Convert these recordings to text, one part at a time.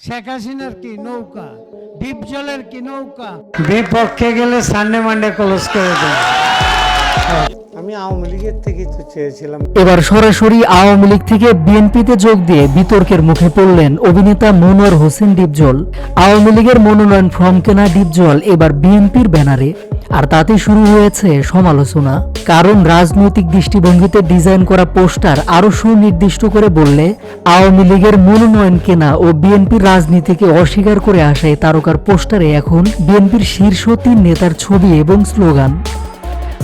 শেখ হাসিনার কি নৌকা? ডিপ জলের কি নৌকা? বিপক্ষে গেলে সানডে মানডে কলস করে দেয় আওয়ামী লীগের থেকেই তো চেয়েছিলাম। এবার সরাসরি আওয়ামী লীগ থেকে বিএনপিতে যোগ দিয়ে বিতর্কের মুখে পড়লেন অভিনেতা মনোয়ার হোসেন ডিপজল। আওয়ামী লীগের মনোনয়ন ফর্ম কেনা ডিপজল এবার বিএনপির ব্যানারে। আর তাতে শুরু হয়েছে সমালোচনা। কারণ রাজনৈতিক দৃষ্টিভঙ্গিতে ডিজাইন করা পোস্টার আরও সুনির্দিষ্ট করে বললে, আওয়ামী লীগের মনোনয়ন কেনা ও বিএনপির রাজনীতিকে অস্বীকার করে আসায় তারকার পোস্টারে এখন বিএনপির শীর্ষ তিন নেতার ছবি এবং স্লোগান।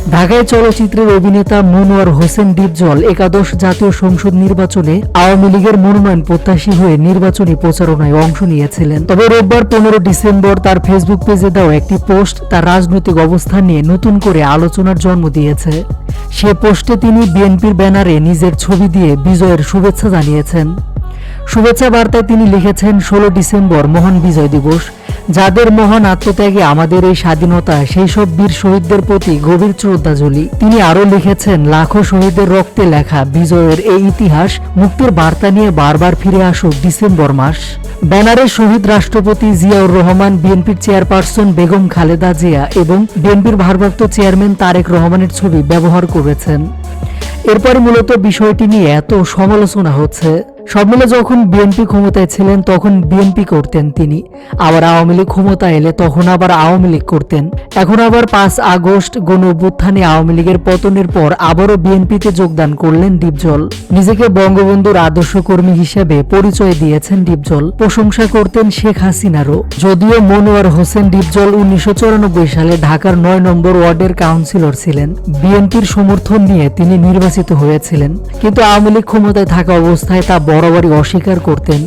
ঢাকায় চলচ্চিত্রের অভিনেতা মনোয়ার হোসেন ডিপজল একাদশ জাতীয় সংসদ নির্বাচনে আওয়ামী লীগের মনোনয়ন প্রত্যাশী হয়ে নির্বাচনী প্রচারণায় অংশ নিয়েছিলেন। তবে রোববার পনেরো ডিসেম্বর তার ফেসবুক পেজে দেওয়া একটি পোস্ট তার রাজনৈতিক অবস্থান নিয়ে নতুন করে আলোচনার জন্ম দিয়েছে। সে পোস্টে তিনি বিএনপির ব্যানারে নিজের ছবি দিয়ে বিজয়ের শুভেচ্ছা জানিয়েছেন। শুভেচ্ছা বার্তায় তিনি লিখেছেন, ষোলো ডিসেম্বর মহান বিজয় দিবস। যাদের মহান আত্মত্যাগে আমাদের এই স্বাধীনতা, সেই সব বীর শহীদদের প্রতি গভীর শ্রদ্ধাঞ্জলি। তিনি আরও লিখেছেন, লাখো শহীদের রক্তে লেখা বিজয়ের এই ইতিহাস মুক্তির বার্তা নিয়ে বারবার ফিরে আসুক ডিসেম্বর মাস। ব্যানারে শহীদ রাষ্ট্রপতি জিয়াউর রহমান, বিএনপির চেয়ারপারসন বেগম খালেদা জিয়া এবং বিএনপির ভারপ্রাপ্ত চেয়ারম্যান তারেক রহমানের ছবি ব্যবহার করেছেন। এরপরে মূলত বিষয়টি নিয়ে এত সমালোচনা হচ্ছে। সব মিলে যখন বিএনপি ক্ষমতায় ছিলেন, তখন বিএনপি করতেন তিনি। আবার আওয়ামী লীগ ক্ষমতায় এলে তখন আবার আওয়ামী লীগ করতেন। এখন আবার পাঁচ আগস্ট গণ অভ্যুত্থানে আওয়ামী লীগের পতনের পর আবারও বিএনপিতে যোগদান করলেন ডিপজল। নিজেকে বঙ্গবন্ধুর আদর্শ কর্মী হিসেবে পরিচয় দিয়েছেন ডিপজল। প্রশংসা করতেন শেখ হাসিনারও। যদিও মনোয়ার হোসেন ডিপজল উনিশশো চুরানব্বই সালে ঢাকার নয় নম্বর ওয়ার্ডের কাউন্সিলর ছিলেন। বিএনপির সমর্থন নিয়ে তিনি নির্বাচিত হয়েছিলেন। কিন্তু আওয়ামী লীগ ক্ষমতায় থাকা অবস্থায় তা বরাবরই অস্বীকার করতেন